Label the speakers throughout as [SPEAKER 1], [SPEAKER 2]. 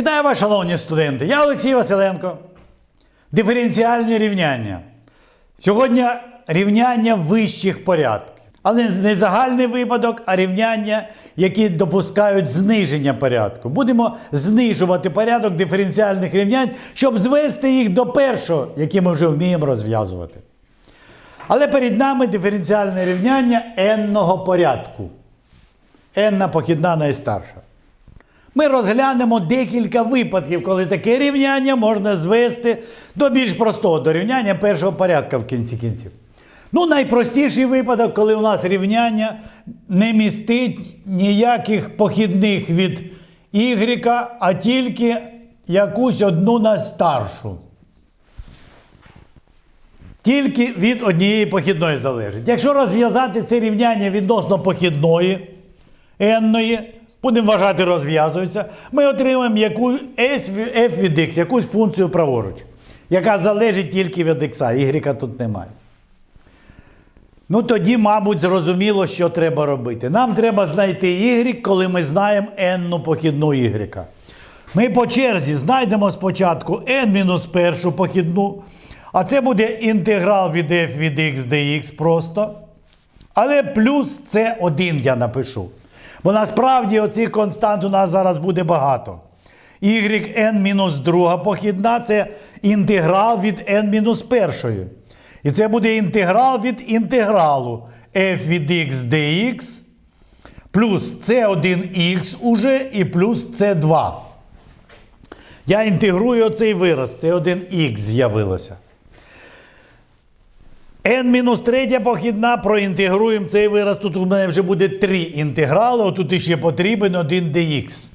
[SPEAKER 1] Вітаю вас, шановні студенти! Я Олексій Василенко. Диференціальне рівняння. Сьогодні рівняння вищих порядків. Але не загальний випадок, а рівняння, які допускають зниження порядку. Будемо знижувати порядок диференціальних рівнянь, щоб звести їх до першого, який ми вже вміємо розв'язувати. Але перед нами диференціальне рівняння n-ного порядку. n похідна найстарша. Ми розглянемо декілька випадків, коли таке рівняння можна звести до більш простого, до рівняння першого порядка в кінці кінців. Ну, найпростіший випадок, коли у нас рівняння не містить ніяких похідних від y, а тільки якусь одну найстаршу. Тільки від однієї похідної залежить. Якщо розв'язати це рівняння відносно похідної n, будемо вважати, розв'язується, ми отримаємо яку f від x, якусь функцію праворуч, яка залежить тільки від x, y тут немає. Ну тоді, мабуть, зрозуміло, що треба робити. Нам треба знайти y, коли ми знаємо n похідну y. Ми по черзі знайдемо спочатку n-першу похідну, а це буде інтеграл від f від x dx просто. Але плюс це 1 я напишу. Бо насправді оцих констант у нас зараз буде багато. yn мінус друга похідна це інтеграл від n мінус першої. І це буде інтеграл від інтегралу f від x dx плюс c1x уже і плюс c2. Я інтегрую оцей вираз, це 1х з'явилося. N-3 похідна, проінтегруємо цей вираз. Тут у мене вже буде 3 інтеграли, отут ще потрібен 1 dx.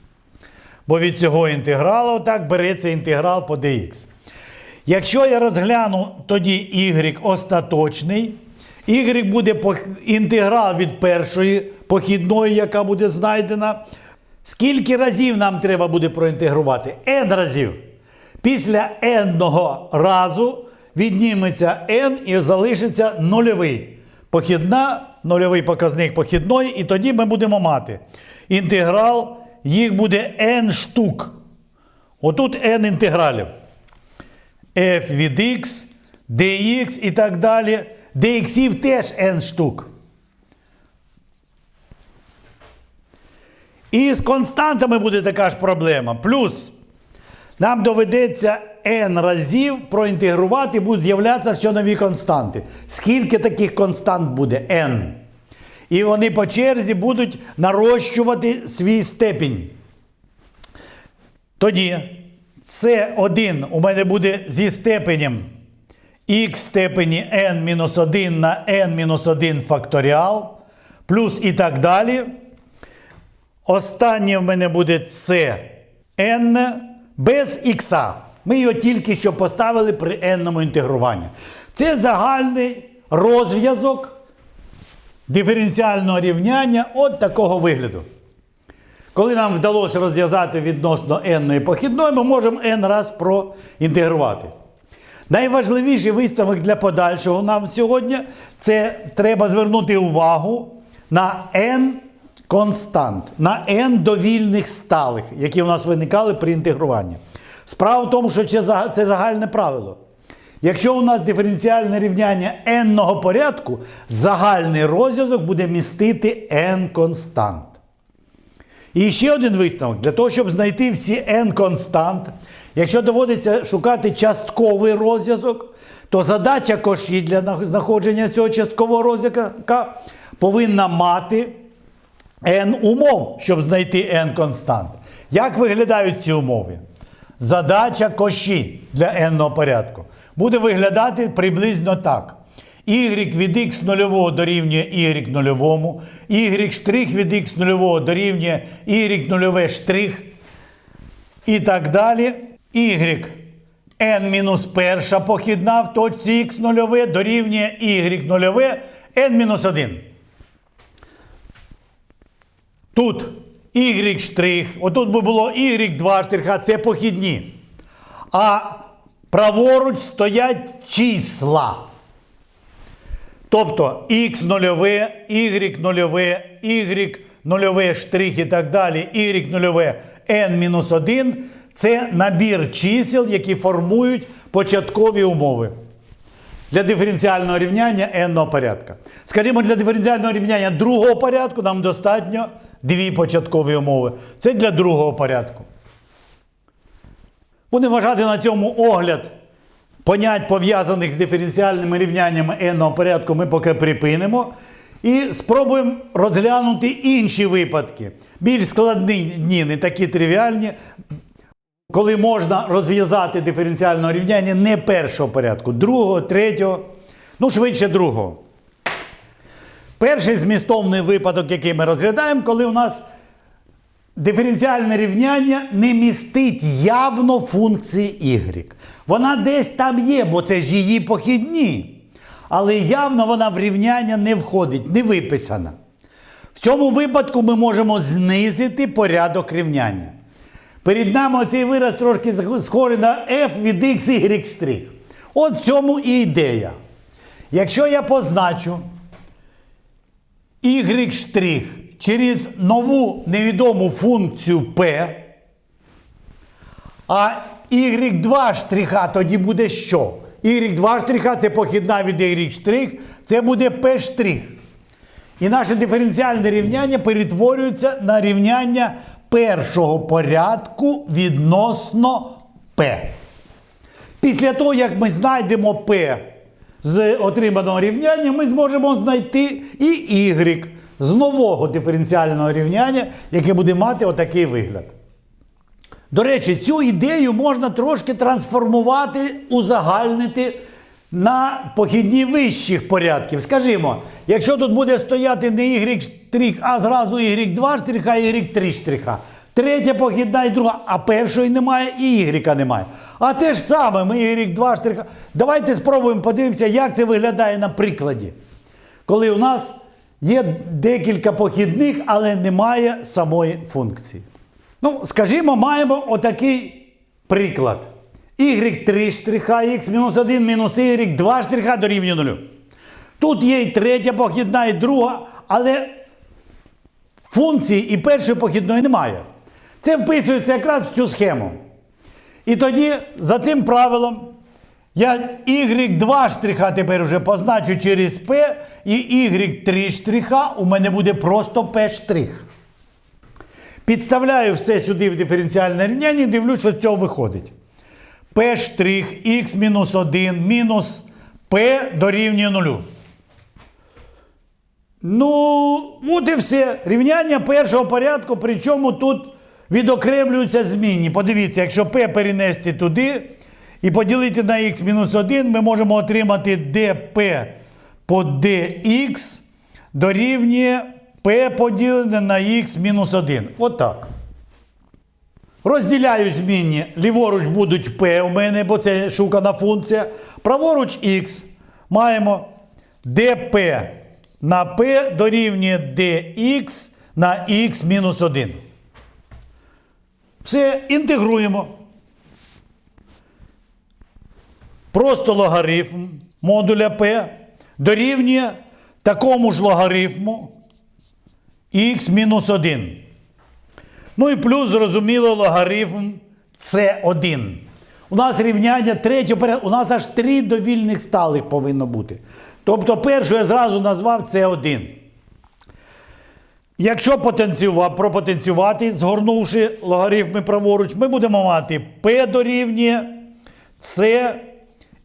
[SPEAKER 1] Бо від цього інтегралу так береться інтеграл по dx. Якщо я розгляну тоді y остаточний, y буде інтеграл від першої похідної, яка буде знайдена. Скільки разів нам треба буде проінтегрувати? n разів. Після n разу відніметься n і залишиться нульовий. Похідна, нульовий показник похідної, і тоді ми будемо мати інтеграл, їх буде n штук. Отут n інтегралів f від x, dx і так далі. dx теж n штук. І з константами буде така ж проблема. Плюс нам доведеться n разів проінтегрувати, будуть з'являтися все нові константи. Скільки таких констант буде? n. І вони по черзі будуть нарощувати свій степінь. Тоді С1 у мене буде зі степенем х степені n-1 на n-1 факторіал, плюс і так далі. Останнє в мене буде це n без х. Ми його тільки що поставили при n інтегруванні. Це загальний розв'язок диференціального рівняння от такого вигляду. Коли нам вдалося розв'язати відносно n похідної, ми можемо n раз проінтегрувати. Найважливіший висновок для подальшого нам сьогодні це треба звернути увагу на n констант, на n довільних сталих, які у нас виникали при інтегруванні. Справа в тому, що це загальне правило. Якщо у нас диференціальне рівняння n-ного порядку, загальний розв'язок буде містити n констант. І ще один висновок. Для того, щоб знайти всі n констант, якщо доводиться шукати частковий розв'язок, то задача коші для знаходження цього часткового розв'язка повинна мати n умов, щоб знайти n констант. Як виглядають ці умови? Задача коші для n порядку буде виглядати приблизно так. y від x нульового дорівнює y нульовому, y штрих від x нульового дорівнює y нульове штрих і так далі. y n мінус перша похідна в точці x нульове дорівнює y нульове n мінус 1. Тут y штрих, отут би було y2 штриха, це похідні. А праворуч стоять числа. Тобто x нульове, y нульове, y нульове штрих і так далі, y нульове n-1 це набір чисел, які формують початкові умови. Для диференціального рівняння n порядка. Скажімо, для диференціального рівняння другого порядку нам достатньо дві початкові умови. Це для другого порядку. Будемо вважати на цьому огляд понять, пов'язаних з диференціальними рівняннями n порядку, ми поки припинимо. І спробуємо розглянути інші випадки. Більш складні, ні, не такі тривіальні, коли можна розв'язати диференціальне рівняння не першого порядку, другого, третього, ну швидше другого. Перший змістовний випадок, який ми розглядаємо, коли у нас диференціальне рівняння не містить явно функції y. Вона десь там є, бо це ж її похідні. Але явно вона в рівняння не входить, не виписана. В цьому випадку ми можемо знизити порядок рівняння. Перед нами оцей вираз трошки схожий на f від x, y штрих. От в цьому і ідея. Якщо я позначу y штрих через нову невідому функцію p, а y2 штриха тоді буде що? y2 штриха це похідна від y штрих, це буде p штрих. І наше диференціальне рівняння перетворюється на рівняння першого порядку відносно p. Після того, як ми знайдемо p з отриманого рівняння, ми зможемо знайти і y з нового диференціального рівняння, яке буде мати отакий вигляд. До речі, цю ідею можна трошки трансформувати, узагальнити на похідні вищих порядків. Скажімо, якщо тут буде стояти не y а зразу y2 штриха, а y3 штриха. Третя похідна і друга, а першої немає і y немає. А те ж саме, ми y2 штриха. Давайте спробуємо подивимося, як це виглядає на прикладі. Коли у нас є декілька похідних, але немає самої функції. Ну, скажімо, маємо отакий приклад. Y3 штриха, x мінус 1 мінус y 2 штриха дорівнює 0. Тут є і третя похідна, і друга, але функції і першої похідної немає. Це вписується якраз в цю схему. І тоді за цим правилом я y2 штриха тепер вже позначу через p, і y3 штриха у мене буде просто p штрих. Підставляю все сюди в диференціальне рівняння і дивлюсь, що з цього виходить. P x мінус 1 мінус p дорівнює 0. Ну, от і все. Рівняння першого порядку, причому тут відокремлюються змінні. Подивіться, якщо p перенести туди і поділити на x мінус 1, ми можемо отримати dp по dx дорівнює p поділене на x мінус 1. От так. Розділяю змінні. Ліворуч будуть p у мене, бо це шукана функція. Праворуч x. Маємо dp на p дорівнює dx на x мінус 1. Все, інтегруємо. Просто логарифм модуля p дорівнює такому ж логарифму x мінус 1. Ну і плюс, зрозуміло, логарифм С1. У нас рівняння третього. У нас аж три довільних сталих повинно бути. Тобто першу я зразу назвав С1. Якщо потенціювати, пропотенціювати, згорнувши логарифми праворуч, ми будемо мати P дорівнює С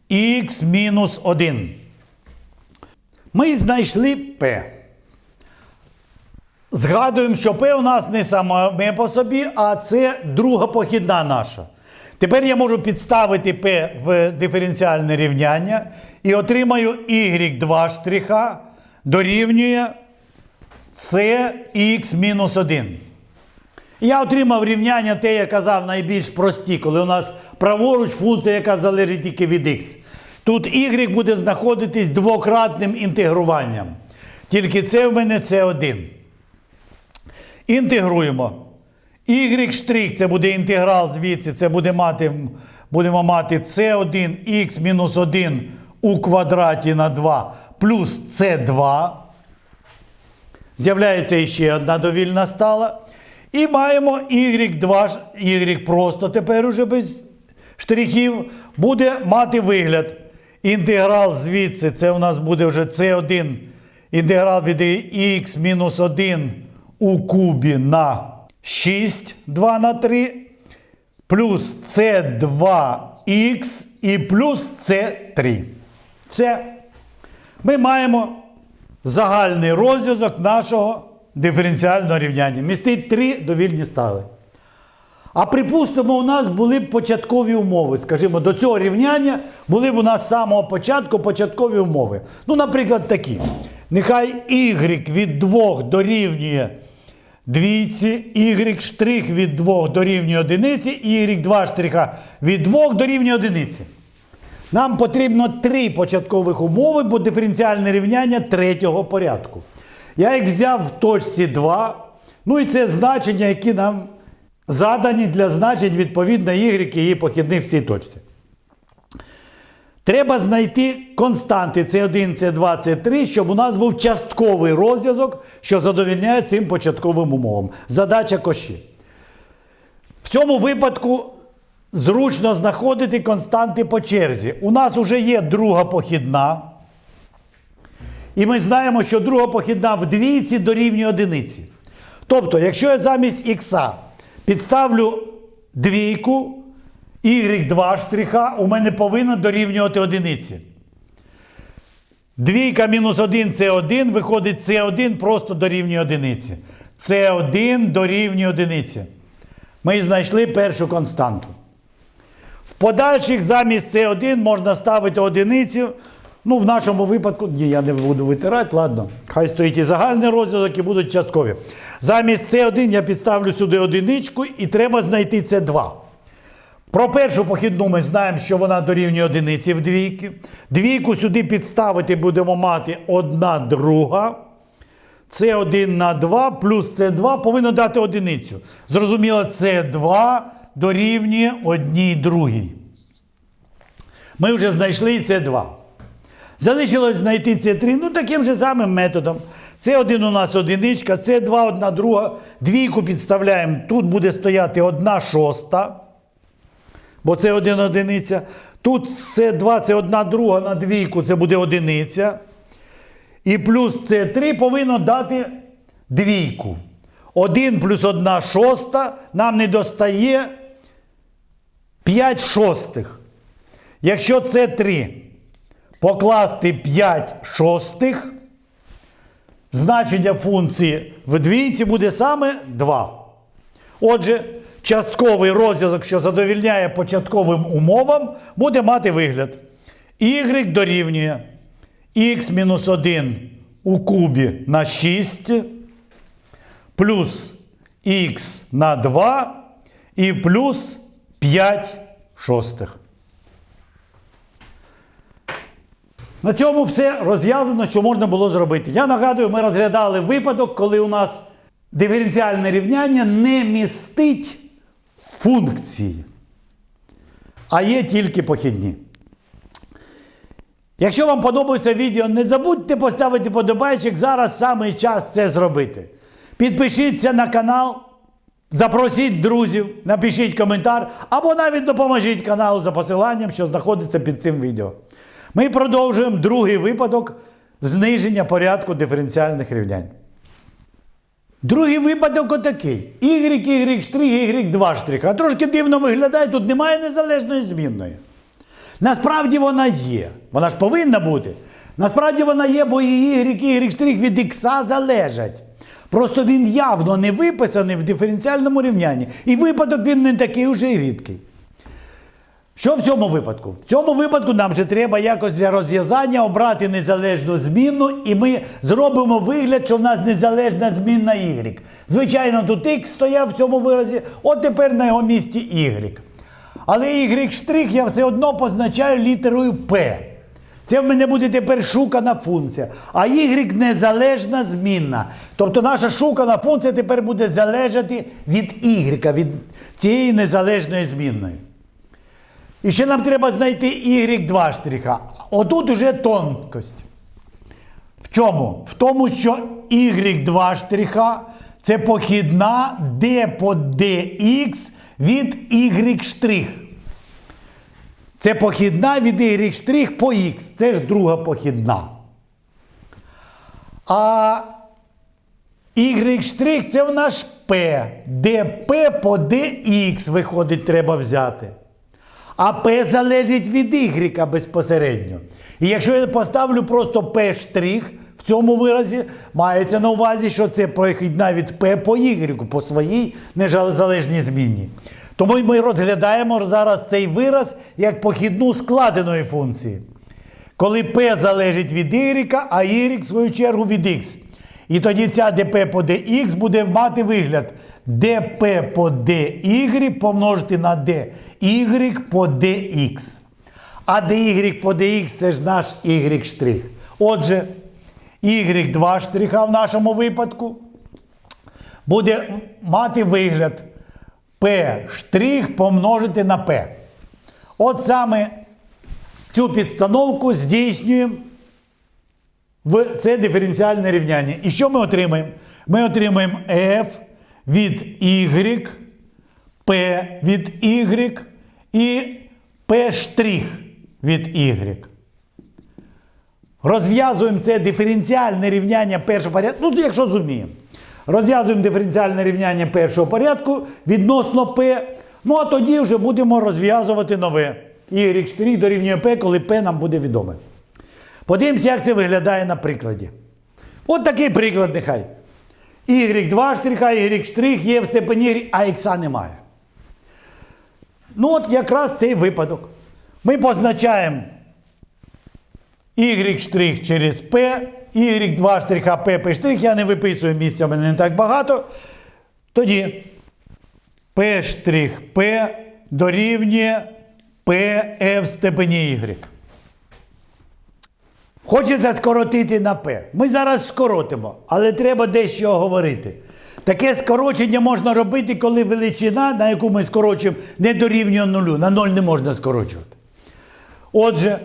[SPEAKER 1] х мінус 1. Ми знайшли P. Згадуємо, що P у нас не саме по собі, а це друга похідна наша. Тепер я можу підставити P в диференціальне рівняння і отримаю y2 штриха дорівнює cx мінус 1. Я отримав рівняння те, я казав, найбільш прості, коли у нас праворуч функція, яка залежить тільки від x. Тут y буде знаходитись двократним інтегруванням. Тільки це в мене це 1. Інтегруємо. Y це буде інтеграл звідси, це буде мати, будемо мати c1 х мінус 1 у квадраті на 2 плюс c2. З'являється ще одна довільна стала. І маємо y2, y просто тепер уже без штрихів, буде мати вигляд. Інтеграл звідси, це у нас буде вже c1, інтеграл від х мінус 1 у кубі на 6, 2 на 3, плюс c2х і плюс c3. Все. Ми маємо загальний розв'язок нашого диференціального рівняння. Містить три довільні стали. А припустимо, у нас були б початкові умови. Скажімо, до цього рівняння були б у нас з самого початку початкові умови. Ну, наприклад, такі. Нехай y від 2 дорівнює двійці, y штрих від 2 дорівнює одиниці, y 2 штриха від 2 дорівнює одиниці. Нам потрібно три початкових умови, бо диференціальне рівняння третього порядку. Я їх взяв в точці 2. Ну і це значення, які нам задані для значень відповідно y і похідних в цій точці. Треба знайти константи C1, C2, C3, щоб у нас був частковий розв'язок, що задовільняє цим початковим умовам. Задача коші. В цьому випадку зручно знаходити константи по черзі. У нас вже є друга похідна. І ми знаємо, що друга похідна в двійці дорівнює одиниці. Тобто, якщо я замість х підставлю двійку, y2 штриха, у мене повинно дорівнювати одиниці. Двійка мінус 1 це 1, виходить С1 просто дорівнює одиниці. С1 дорівнює одиниці. Ми знайшли першу константу. В подальших замість С1 можна ставити одиницю. Ну, в нашому випадку, ні, я не буду витирати, ладно. Хай стоїть і загальний розв'язок, і будуть часткові. Замість С1 я підставлю сюди одиничку і треба знайти С2. Про першу похідну ми знаємо, що вона дорівнює одиниці в двійки. Двійку сюди підставити будемо мати одна друга. Це 1 на 2 плюс С2 повинно дати одиницю. Зрозуміло, С2 дорівнює одній другій. Ми вже знайшли С2. Залишилось знайти С3, ну таким же самим методом. С1 у нас одиничка, С2 одна друга. Двійку підставляємо. Тут буде стояти одна шоста. Бо це один одиниця. Тут С2 це одна друга на двійку, це буде одиниця. І плюс С3 повинно дати двійку. 1 плюс 1 шоста нам не достає 5 шостих. Якщо С3 покласти 5 шостих, значення функції в двійці буде саме 2. Отже, частковий розв'язок, що задовільняє початковим умовам, буде мати вигляд. Y дорівнює х-1 у кубі на 6, плюс х на 2 і плюс 5 шостих. На цьому все розв'язано, що можна було зробити. Я нагадую, ми розглядали випадок, коли у нас диференціальне рівняння не містить функції, а є тільки похідні. Якщо вам подобається відео, не забудьте поставити подобайчик. Зараз саме час це зробити. Підпишіться на канал, запросіть друзів, напишіть коментар або навіть допоможіть каналу за посиланням, що знаходиться під цим відео. Ми продовжуємо другий випадок зниження порядку диференціальних рівнянь. Другий випадок отакий. Y, Y штрих, Y 2 штрих. А трошки дивно виглядає, тут немає незалежної змінної. Насправді вона є. Вона ж повинна бути. Насправді вона є, бо і Y, Y штрих від X залежать. Просто він явно не виписаний в диференціальному рівнянні. І випадок він не такий уже рідкий. Що в цьому випадку? В цьому випадку нам же треба якось для розв'язання обрати незалежну змінну, і ми зробимо вигляд, що в нас незалежна змінна y. Звичайно, тут x стояв в цьому виразі, от тепер на його місці y. Але y штрих я все одно позначаю літерою P. Це в мене буде тепер шукана функція. А y незалежна змінна. Тобто наша шукана функція тепер буде залежати від y, від цієї незалежної змінної. І ще нам треба знайти y2 штриха. Отут уже тонкость. В чому? В тому, що y2 штриха це похідна d по dx від y штрих. Це похідна від y штрих по x. Це ж друга похідна. А y штрих це у нас p, де p по dx виходить, треба взяти. А P залежить від Y безпосередньо. І якщо я поставлю просто P в цьому виразі, мається на увазі, що це прохідна від P по Y, по своїй незалежній зміні. Тому ми розглядаємо зараз цей вираз як похідну складеної функції. Коли P залежить від Y, а Y, в свою чергу, від X. І тоді ця dp по dx буде мати вигляд dp по dy помножити на dy по dx. А dy по dx це ж наш y штрих. Отже, y2 штриха в нашому випадку буде мати вигляд p штрих помножити на p. От саме цю підстановку здійснюємо в це диференціальне рівняння. І що ми отримаємо? Ми отримаємо f від y, p від y і p від y. Розв'язуємо це диференціальне рівняння першого порядку. Ну, якщо зуміємо. Розв'язуємо диференціальне рівняння першого порядку відносно p. Ну, а тоді вже будемо розв'язувати нове. y дорівнює p, коли p нам буде відоме. Подивимося, як це виглядає на прикладі. От такий приклад нехай. Y2 штриха, Y штрих є в степені а х немає. Ну, от якраз цей випадок. Ми позначаємо Y штрих через P, Y2 штриха P, P штрих. Я не виписую місця, в мене не так багато. Тоді P штрих P дорівнює P в степені Y. Хочеться скоротити на П. Ми зараз скоротимо, але треба дещо говорити. Таке скорочення можна робити, коли величина, на яку ми скорочуємо, не дорівнює нулю. На ноль не можна скорочувати. Отже,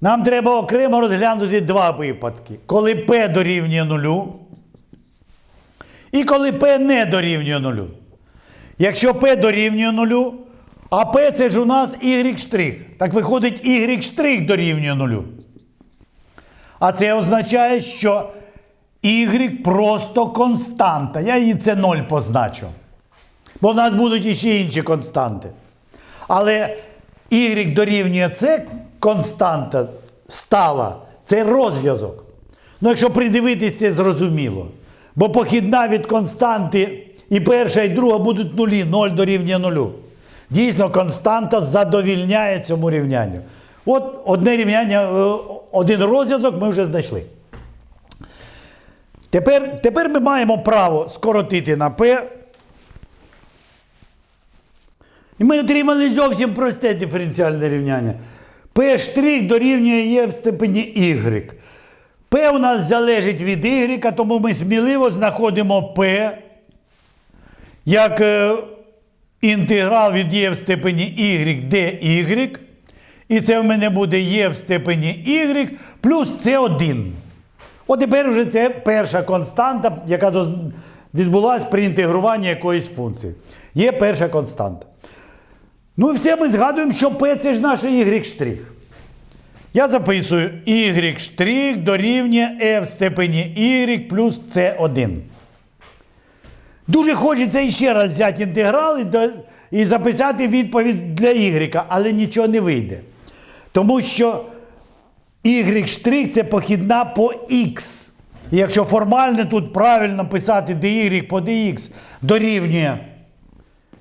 [SPEAKER 1] нам треба окремо розглянути два випадки. Коли P дорівнює нулю, і коли P не дорівнює нулю. Якщо P дорівнює нулю, а P це ж у нас Y. Так виходить, Y дорівнює нулю. А це означає, що y просто константа. Я її це 0 позначу. Бо в нас будуть іще інші константи. Але y дорівнює це константа стала. Це розв'язок. Ну, якщо придивитись, це зрозуміло. Бо похідна від константи і перша, і друга будуть нулі, 0 дорівнює нулю. Дійсно, константа задовільняє цьому рівнянню. От одне рівняння, е, один розв'язок ми вже знайшли. Тепер, тепер ми маємо право скоротити на P. І ми отримали зовсім просте диференціальне рівняння. P дорівнює Є в степені Y. P у нас залежить від Y, тому ми сміливо знаходимо P як е, інтеграл від Є в степені Y dy. І це в мене буде Є в степені y плюс С1. От тепер вже це перша константа, яка відбулася при інтегруванні якоїсь функції. Є перша константа. Ну і все ми згадуємо, що P це ж наш y штрих. Я записую y штрих дорівнює f в степені y плюс c1. Дуже хочеться іще раз взяти інтеграл і записати відповідь для y, але нічого не вийде. Тому що y це похідна по x. І якщо формально тут правильно писати dy по dx дорівнює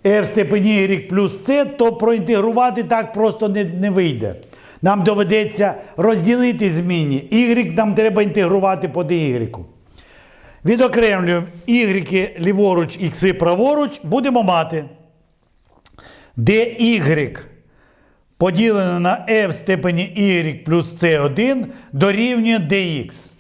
[SPEAKER 1] r в степені y плюс c, то проінтегрувати так просто не, не вийде. Нам доведеться розділити змінні. Y нам треба інтегрувати по dy. Відокремлюємо y ліворуч, x праворуч, будемо мати dy поділене на f в степені y плюс c1 дорівнює dx.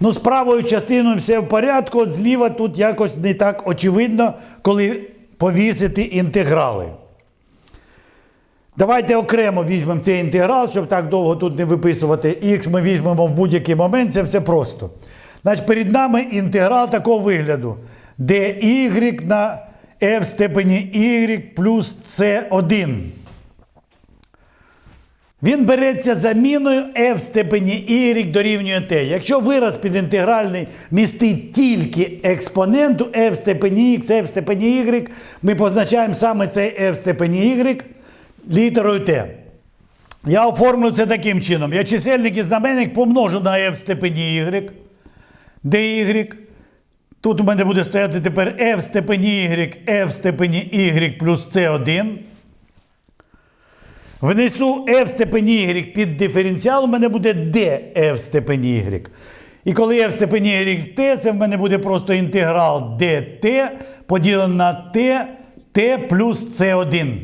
[SPEAKER 1] Ну, з правою частиною все в порядку, от зліва тут якось не так очевидно, коли повісити інтеграли. Давайте окремо візьмемо цей інтеграл, щоб так довго тут не виписувати. Х ми візьмемо в будь-який момент, це все просто. Значить, перед нами інтеграл такого вигляду, де y на f в степені y плюс c1. Він береться заміною f в степені y дорівнює t. Якщо вираз підінтегральний містить тільки експоненту f в степені x, f в степені y, ми позначаємо саме цей f в степені y літерою t. Я оформлю це таким чином. Я чисельник і знаменник помножу на f в степені y, dy. Тут у мене буде стояти тепер f в степені y, f в степені y плюс c1. Внесу f в степені y під диференціал, у мене буде df в степені y. І коли f в степені y t, це в мене буде просто інтеграл dt поділений на t, t плюс c1.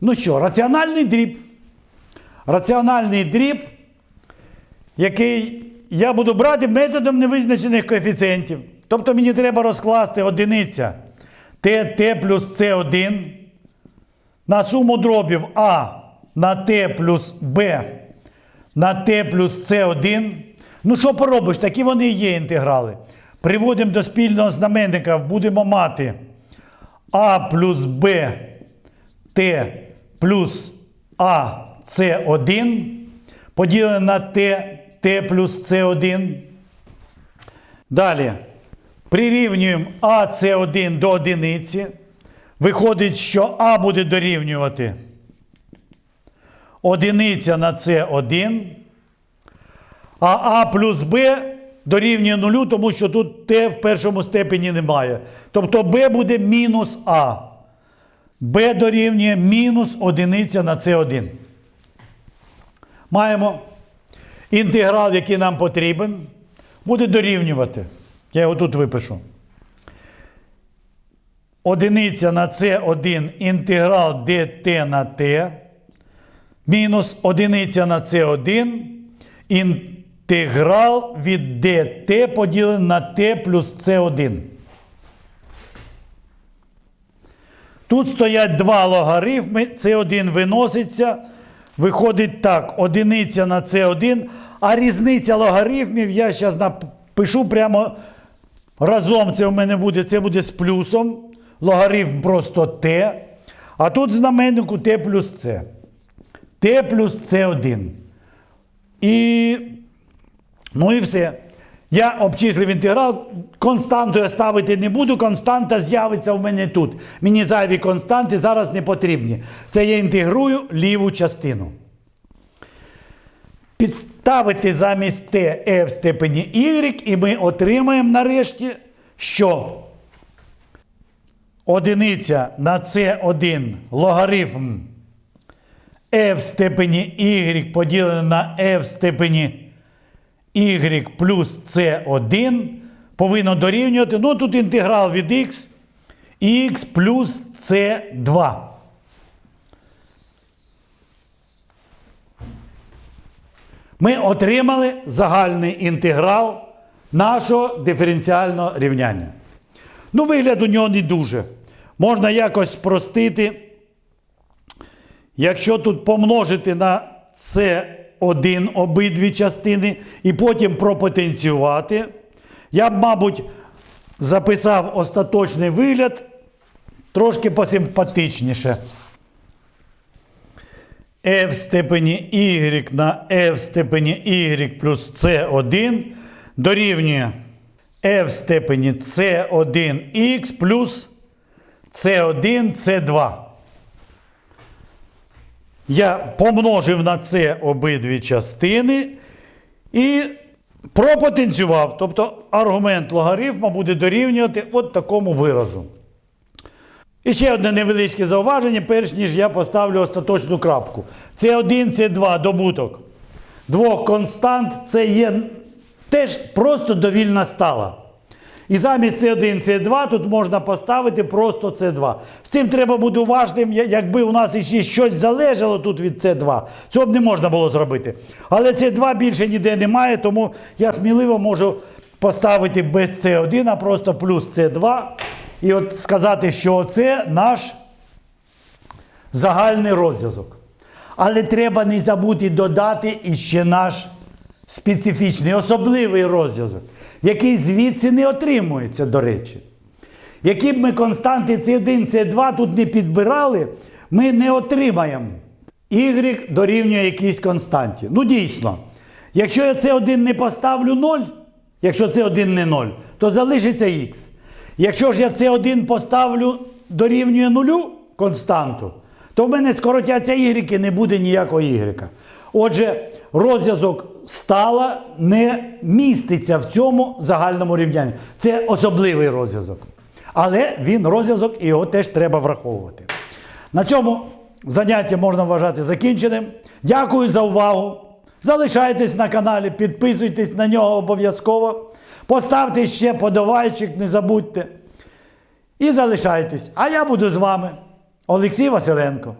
[SPEAKER 1] Ну що, раціональний дріб. Раціональний дріб, який я буду брати методом невизначених коефіцієнтів. Тобто мені треба розкласти одиниця t, t плюс c1 на суму дробів А на t плюс b на t плюс c1. Ну, що поробиш? Такі вони і є інтеграли. Приводимо до спільного знаменника, будемо мати А плюс Б Т плюс А С1 поділене на Т, Т плюс С1. Далі прирівнюємо АС1 до одиниці. Виходить, що А буде дорівнювати одиниця на С1, а А плюс Б дорівнює нулю, тому що тут Т в першому степені немає. Тобто Б буде мінус А. Б дорівнює мінус одиниця на С1. Маємо інтеграл, який нам потрібен, буде дорівнювати. Я його тут випишу. Одиниця на С1 інтеграл dt на t мінус одиниця на С1 інтеграл від dt поділений на t плюс С1. Тут стоять два логарифми, С1 виноситься. Виходить так, одиниця на С1, а різниця логарифмів я зараз напишу прямо разом. Це в мене буде, це буде з плюсом. Логарифм просто t. А тут в знаменнику t плюс c. t плюс c1. І, ну і все. Я обчислив інтеграл, константу я ставити не буду, константа з'явиться в мене тут. Мені зайві константи зараз не потрібні. Це я інтегрую ліву частину. Підставити замість t f в степені y, і ми отримаємо нарешті, що одиниця на c1 логарифм f в степені y поділене на f в степені y плюс c1 повинно дорівнювати. Ну, тут інтеграл від x, x плюс c2. Ми отримали загальний інтеграл нашого диференціального рівняння. Ну, вигляд у нього не дуже. Можна якось спростити. Якщо тут помножити на С1 обидві частини і потім пропотенціювати, я б, мабуть, записав остаточний вигляд трошки посимпатичніше. f в степені y на f в степені y плюс c1 дорівнює f в степені c1x плюс c1 c2. Я помножив на це обидві частини і пропотенціював. Тобто аргумент логарифма буде дорівнювати от такому виразу. І ще одне невеличке зауваження, перш ніж я поставлю остаточну крапку. Це 1 це 2 добуток. Двох констант це є теж просто довільна стала. І замість С1, С2 тут можна поставити просто С2. З цим треба бути уважним, якби у нас іще щось залежало тут від С2. Цього б не можна було зробити. Але С2 більше ніде немає, тому я сміливо можу поставити без С1, а просто плюс С2. І от сказати, що це наш загальний розв'язок. Але треба не забути додати іще наш специфічний, особливий розв'язок, який звідси не отримується, до речі. Які б ми константи С1, С2 тут не підбирали, ми не отримаємо. Y дорівнює якійсь константі. Ну, дійсно, якщо я С1 не поставлю 0, якщо С1 не 0, то залишиться Х. Якщо ж я С1 поставлю дорівнює нулю константу, то в мене скоротяться Y не буде ніякого Y. Отже, розв'язок стала не міститься в цьому загальному рівнянні. Це особливий розв'язок. Але він розв'язок і його теж треба враховувати. На цьому заняття можна вважати закінченим. Дякую за увагу. Залишайтесь на каналі, підписуйтесь на нього обов'язково. Поставте ще подавайчик, не забудьте. І залишайтесь. А я буду з вами, Олексій Василенко.